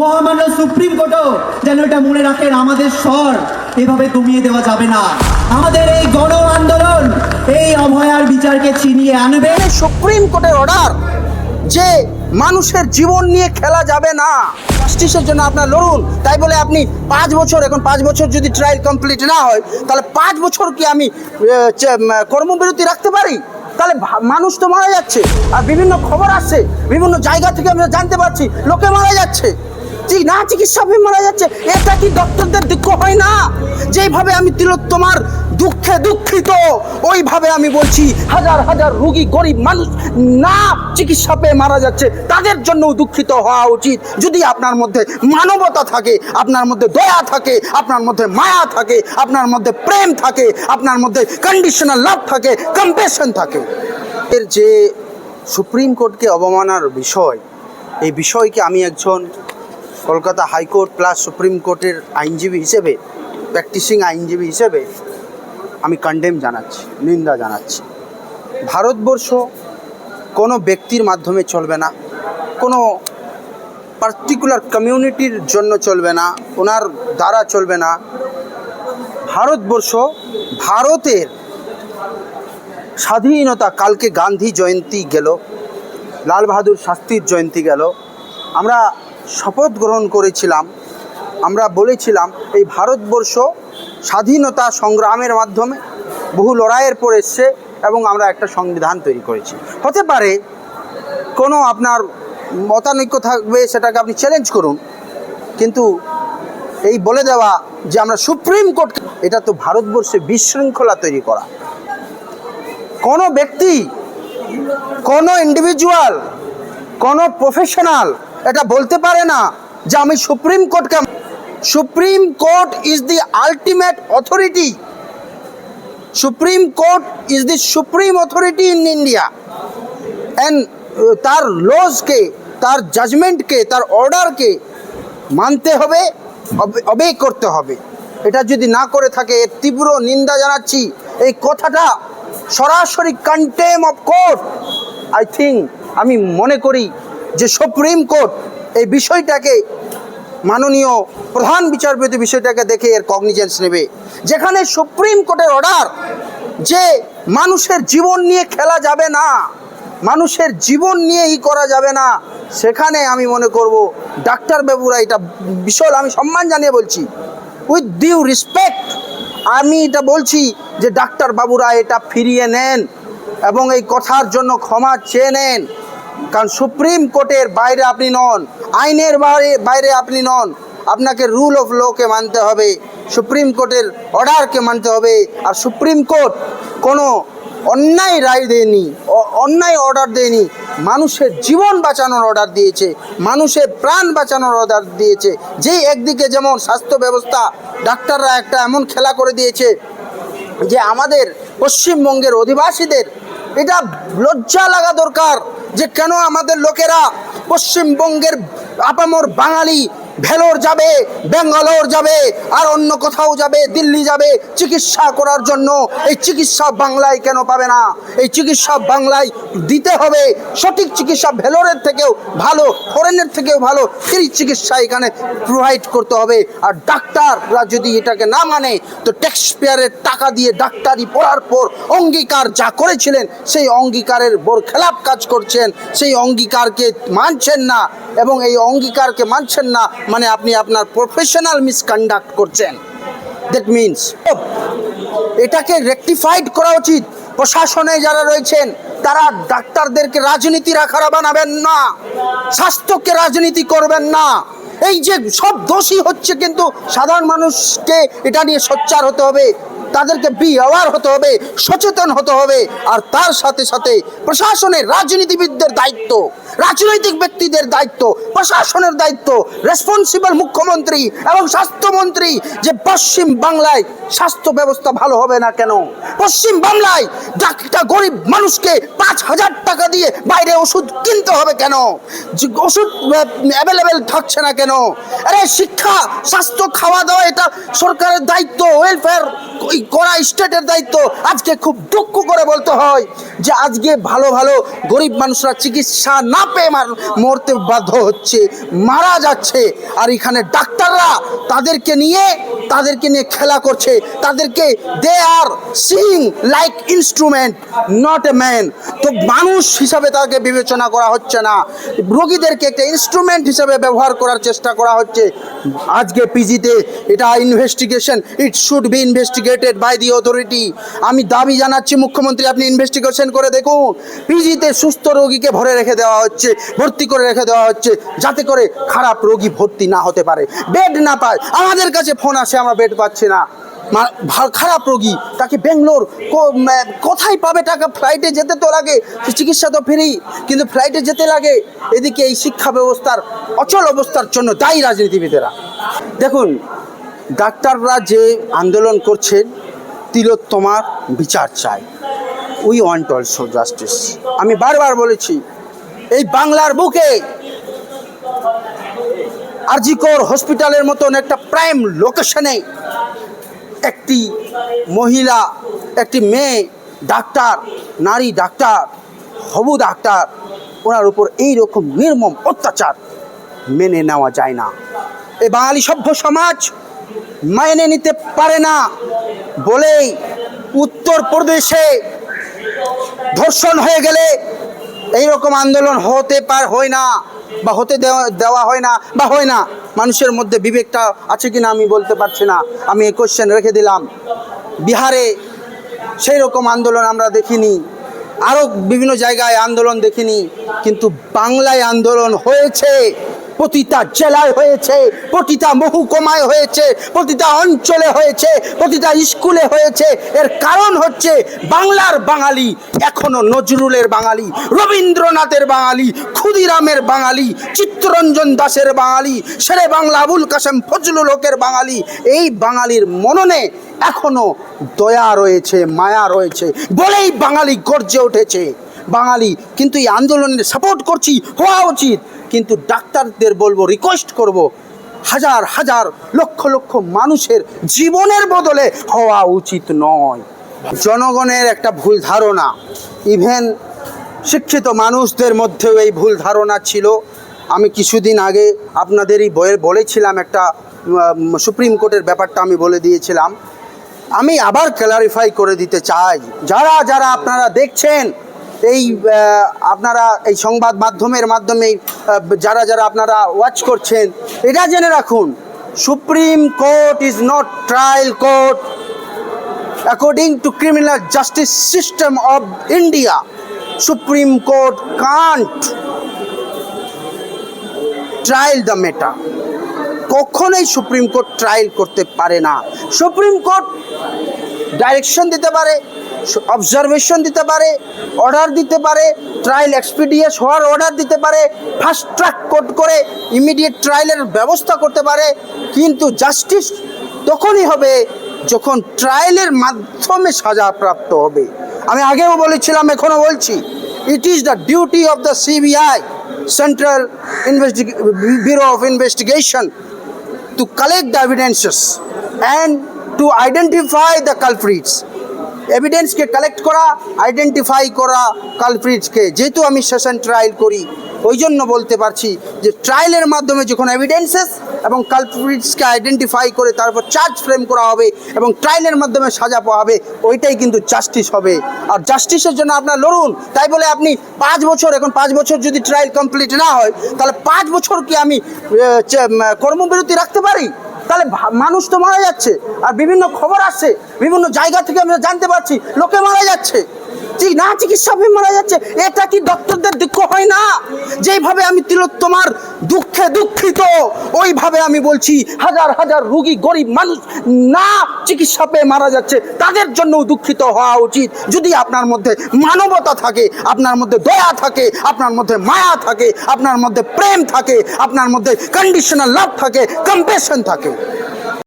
মহামান্য সুপ্রিম কোর্টও যেন এটা মনে রাখেন, আমাদের স্বর এভাবে দমিয়ে দেওয়া যাবে না। আমাদের এই গণ আন্দোলন এই অভয়ার বিচারকে ছিনিয়ে আনবে। সুপ্রিম কোর্টের অর্ডার যে মানুষের জীবন নিয়ে খেলা যাবে না। জাস্টিসের জন্য আপনার লড়ুন। তাই বলে আপনি পাঁচ বছর, এখন পাঁচ বছর যদি ট্রায়াল কমপ্লিট না হয়, তাহলে পাঁচ বছর কি আমি কর্মবিরতি রাখতে পারি? তাহলে মানুষ তো মারা যাচ্ছে। আর বিভিন্ন খবর আসছে, বিভিন্ন জায়গা থেকে আমরা জানতে পারছি, লোকে মারা যাচ্ছে। না চিকিৎসা মারা যাচ্ছে, এটা কি ডক্টরদের দুঃখ হয় না? যেইভাবে আমি তিলোত্তমার দুঃখে দুঃখিত, ওইভাবে আমি বলছি, হাজার হাজার রুগী গরিব মানুষ না চিকিৎসা পেয়ে মারা যাচ্ছে, তাদের জন্যও দুঃখিত হওয়া উচিত। যদি আপনার মধ্যে মানবতা থাকে, আপনার মধ্যে দয়া থাকে, আপনার মধ্যে মায়া থাকে, আপনার মধ্যে প্রেম থাকে, আপনার মধ্যে কন্ডিশনাল লাভ থাকে কম্পেশন থাকে। এর যে সুপ্রিম কোর্টকে অবমানার বিষয়, এই বিষয়কে আমি একজন কলকাতা হাইকোর্ট প্লাস সুপ্রিম কোর্টের আইনজীবী হিসেবে, প্র্যাকটিসিং আইনজীবী হিসেবে আমি কন্ডেম জানাচ্ছি, নিন্দা জানাচ্ছি। ভারতবর্ষ কোনো ব্যক্তির মাধ্যমে চলবে না, কোনো পার্টিকুলার কমিউনিটির জন্য চলবে না, ওনার দ্বারা চলবে না। ভারতবর্ষ ভারতের স্বাধীনতা, কালকে গান্ধী জয়ন্তী গেল, লাল বাহাদুর জয়ন্তী গেল। আমরা শপথ গ্রহণ করেছিলাম। আমরা বলেছিলাম, এই ভারতবর্ষ স্বাধীনতা সংগ্রামের মাধ্যমে বহু লড়াইয়ের পর এসছে এবং আমরা একটা সংবিধান তৈরি করেছি। হতে পারে কোনো আপনার মতানৈক্য থাকবে, সেটাকে আপনি চ্যালেঞ্জ করুন। কিন্তু এই বলে দেওয়া যে আমরা সুপ্রিম কোর্ট, এটা তো ভারতবর্ষে বিশৃঙ্খলা তৈরি করা। কোনো ব্যক্তি, কোনো ইন্ডিভিজুয়াল কোনো প্রফেশনাল এটা বলতে পারে না যে আমি সুপ্রিম কোর্টকে supreme court is the ultimate authority supreme court is the supreme authority in India and তার লজকে তার জাজমেন্টকে তার অর্ডারকে মানতে হবে, অবে করতে হবে। এটা যদি না করে থাকে, এর তীব্র নিন্দা জানাচ্ছি। এই কথাটা সরাসরি contempt of court I think আমি মনে করি যে সুপ্রিম কোর্ট এই বিষয়টাকে মাননীয় প্রধান বিচারপতি বিষয়টাকে দেখে এর কগনিজেন্স নেবে। যেখানে সুপ্রিম কোর্টের অর্ডার যে মানুষের জীবন নিয়ে খেলা যাবে না, মানুষের জীবন নিয়ে ই করা যাবে না, সেখানে আমি মনে করব ডাক্তার বাবুরা এটা বিশাল আমি সম্মান জানিয়ে বলছি। উইথ ডিউ রেসপেক্ট আমি এটা বলছি যে ডাক্তার বাবুরা এটা ফিরিয়ে নেন এবং এই কথার জন্য ক্ষমা চেয়ে নেন। কারণ সুপ্রিম কোর্টের বাইরে আপনি নন, আইনের বাইরে বাইরে আপনি নন, আপনাকে রুল অফ লকে মানতে হবে, সুপ্রিম কোর্টের অর্ডারকে মানতে হবে, আর সুপ্রিম কোর্ট কোনো অন্যায় রায় দেয়নি অন্যায় অর্ডার দেয়নি, মানুষের জীবন বাঁচানোর অর্ডার দিয়েছে, মানুষের প্রাণ বাঁচানোর অর্ডার দিয়েছে যেই একদিকে যেমন স্বাস্থ্য ব্যবস্থা, ডাক্তাররা একটা এমন খেলা করে দিয়েছে যে আমাদের পশ্চিমবঙ্গের অধিবাসীদের এটা লজ্জা লাগা দরকার যে কেন আমাদের লোকেরা পশ্চিমবঙ্গের আপামর বাঙালি ভেলোর যাবে, ব্যাঙ্গালোর যাবে, আর অন্য কোথাও যাবে, দিল্লি যাবে চিকিৎসা করার জন্য। এই চিকিৎসা বাংলায় কেন পাবে না? এই চিকিৎসা বাংলায় দিতে হবে। সঠিক চিকিৎসা ভেলোরের থেকেও ভালো, ফরেনের থেকেও ভালো, ফ্রি চিকিৎসা এখানে প্রোভাইড করতে হবে। আর ডাক্তাররা যদি এটাকে না মানে তো ট্যাক্স পেয়ারের টাকা দিয়ে ডাক্তারি পড়ার পর অঙ্গীকার যা করেছিলেন, সেই অঙ্গীকারের বোর খেলাপ কাজ করছেন। সেই অঙ্গীকারকে মানছেন না। এবং এই অঙ্গীকারকে মানছেন না মানে আপনি আপনার প্রফেশনাল মিসকন্ডাক্ট করছেন। দ্যাট মিনস এটাকে রেকটিফাইড করা উচিত। প্রশাসনে যারা রয়েছেন, তারা ডাক্তারদেরকে রাজনীতি রাখারা বানাবেন না। স্বাস্থ্যকে রাজনীতি করবেন না। এই যে সব দোষী হচ্ছে কিন্তু সাধারণ মানুষকে এটা নিয়ে সোচ্চার হতে হবে। তাদেরকে বি অ্যাওয়ার হতে হবে, সচেতন হতে হবে, আর তার সাথে সাথে প্রশাসনের রাজনীতিবিদদের দায়িত্ব, রাজনৈতিক ব্যক্তিদের দায়িত্ব, প্রশাসনের দায়িত্ব রেসপন্সিবল মুখ্যমন্ত্রী এবং স্বাস্থ্যমন্ত্রী যে পশ্চিম বাংলায় স্বাস্থ্য ব্যবস্থা ভালো হবে না কেন? পশ্চিম বাংলায় একটা গরিব মানুষকে পাঁচ হাজার টাকা দিয়ে বাইরে ওষুধ কিনতে হবে কেন? ওষুধ অ্যাভেলেবেল থাকছে না কেন? আরে শিক্ষা, স্বাস্থ্য, খাওয়া দাওয়া, এটা সরকারের দায়িত্ব ওয়েলফেয়ার করা স্টেটের দায়িত্ব আজকে খুব দুঃখ করে বলতে হয় যে আজকে ভালো ভালো গরিব মানুষরা চিকিৎসা না পেয়ে মার- মরতে বাধ্য হচ্ছে, মারা যাচ্ছে। আর এখানে ডাক্তাররা তাদেরকে নিয়ে তাদেরকে নিয়ে খেলা করছে। তাদেরকে they are sing like instrument not a man তো মানুষ হিসাবে তাকে বিবেচনা করা হচ্ছে না। রোগীদেরকে একটা ইনস্ট্রুমেন্ট হিসাবে ব্যবহার করার চেষ্টা করা হচ্ছে। আজকে পিজিতে এটা investigation it should be investigated by the authority আমি দাবি জানাচ্ছি, মুখ্যমন্ত্রী, আপনি ইনভেস্টিগেশন করে দেখুন। পিজিতে সুস্থ রোগীকে ভরে রেখে দেওয়া হচ্ছে, ভর্তি করে রেখে দেওয়া হচ্ছে, যাতে করে খারাপ রোগী ভর্তি না হতে পারে। বেড না পায়। আমাদের কাছে ফোন আসে আমরা বেড পাচ্ছি না। খারাপ রোগী, তাকে বেঙ্গলোর কোথায় পাবে টাকা? ফ্লাইটে যেতে তো লাগে, চিকিৎসা তো ফ্রি, কিন্তু ফ্লাইটে যেতে লাগে। এদিকে এই শিক্ষা ব্যবস্থার, অচল অবস্থার জন্য দায়ী রাজনীতিবিদেরা। দেখুন, ডাক্তাররা যে আন্দোলন করছেন, তিলোত্তমার বিচার চাই। We want also justice. আমি বারবার বলেছি, এই বাংলার বুকে আরজিকর হসপিটালের মতন একটা প্রাইম লোকেশনে একটি মহিলা, একটি মেয়ে, ডাক্তার, নারী ডাক্তার, হবু ডাক্তার, ওনার উপর এই রকম নির্মম অত্যাচার মেনে নেওয়া যায় না। এ বাঙালি সভ্য সমাজ মেনে নিতে পারে না বলেই উত্তরপ্রদেশে ধর্ষণ হয়ে গেলে এই রকম আন্দোলন হতে পার হয় না। বা হতে দেওয়া হয় না বা হয় না, মানুষের মধ্যে বিবেকটা আছে কিনা আমি বলতে পারছি না। আমি এই কোশ্চেন রেখে দিলাম। বিহারে সেই রকম আন্দোলন আমরা দেখিনি। আরও বিভিন্ন জায়গায় আন্দোলন দেখিনি। কিন্তু বাংলায় আন্দোলন হয়েছে। প্রতিটা জেলায় হয়েছে, প্রতিটা মহকুমায় হয়েছে, প্রতিটা অঞ্চলে হয়েছে, প্রতিটা স্কুলে হয়েছে। এর কারণ হচ্ছে বাংলার বাঙালি, এখনও নজরুলের বাঙালি, রবীন্দ্রনাথের বাঙালি, ক্ষুদিরামের বাঙালি, চিত্তরঞ্জন দাসের বাঙালি, শেরে বাংলা আবুল কাসেম ফজলুল হকের বাঙালি। এই বাঙালির মননে এখনও দয়া রয়েছে, মায়া রয়েছে। বলেই বাঙালি গর্জে উঠেছে। বাঙালি, কিন্তু এই আন্দোলনের সাপোর্ট করছি, হওয়া উচিত। কিন্তু ডাক্তারদের বলব রিকোয়েস্ট করব, হাজার হাজার, লক্ষ লক্ষ মানুষের জীবনের বদলে হওয়া উচিত নয়। জনগণের একটা ভুল ধারণা। ইভেন শিক্ষিত মানুষদের মধ্যেও এই ভুল ধারণা ছিল। আমি কিছুদিন আগে আপনাদেরই বইয়ের বলেছিলাম একটা সুপ্রিম কোর্টের ব্যাপারটা আমি বলে দিয়েছিলাম। আমি আবার ক্লারিফাই করে দিতে চাই। যারা যারা আপনারা দেখছেন এই আপনারা এই সংবাদ মাধ্যমের মাধ্যমে যারা যারা আপনারা ওয়াচ করছেন, এটা জেনে রাখুন supreme court is not trial court according to criminal justice system of India supreme court can't trial the matter কখনোই সুপ্রিম কোর্ট ট্রায়াল করতে পারে না। সুপ্রিম কোর্ট ডাইরেকশন দিতে পারে অবজারভেশন দিতে পারে অর্ডার দিতে পারে ট্রায়াল এক্সপিডিয়েন্স হওয়ার অর্ডার দিতে পারে ফাস্ট ট্র্যাক কোর্ট করে ইমিডিয়েট ট্রায়ালের ব্যবস্থা করতে পারে, কিন্তু জাস্টিস তখনই হবে যখন ট্রায়ালের মাধ্যমে সাজা প্রাপ্ত হবে। আমি আগেও বলেছিলাম, এখনও বলছি it is the duty of the CBI central bureau of investigation to collect the evidences and to identify the culprits. এভিডেন্সকে কালেক্ট করা আইডেন্টিফাই করা কালপ্রিটসকে যেহেতু আমি সেশন ট্রায়াল করি ওই জন্য বলতে পারছি যে ট্রায়ালের মাধ্যমে যখন এভিডেন্সেস এবং কালপ্রিটসকে আইডেন্টিফাই করে, তারপর চার্জ ফ্রেম করা হবে এবং ট্রায়ালের মাধ্যমে সাজা পাওয়া হবে, ওইটাই কিন্তু জাস্টিস হবে। আর জাস্টিসের জন্য আপনার লড়ুন। তাই বলে আপনি পাঁচ বছর, এখন পাঁচ বছর যদি ট্রায়াল কমপ্লিট না হয়, তাহলে পাঁচ বছর কি আমি কর্মবিরতি রাখতে পারি? তাহলে মানুষ তো মারা যাচ্ছে। আর বিভিন্ন খবর আসছে, বিভিন্ন জায়গা থেকে আমরা জানতে পারছি, লোকে মারা যাচ্ছে। না, চিকিৎসা মারা যাচ্ছে। এটা কি ডক্টরদের দুঃখ হয় না? যেইভাবে আমি তিলোত্তমার দুঃখে দুঃখিত, ওইভাবে আমি বলছি হাজার হাজার রুগী, গরিব মানুষ না চিকিৎসা পেয়ে মারা যাচ্ছে, তাদের জন্যও দুঃখিত হওয়া উচিত। যদি আপনার মধ্যে মানবতা থাকে, আপনার মধ্যে দয়া থাকে, আপনার মধ্যে মায়া থাকে, আপনার মধ্যে প্রেম থাকে, আপনার মধ্যে কন্ডিশনাল লাভ থাকে কম্পেশন থাকে।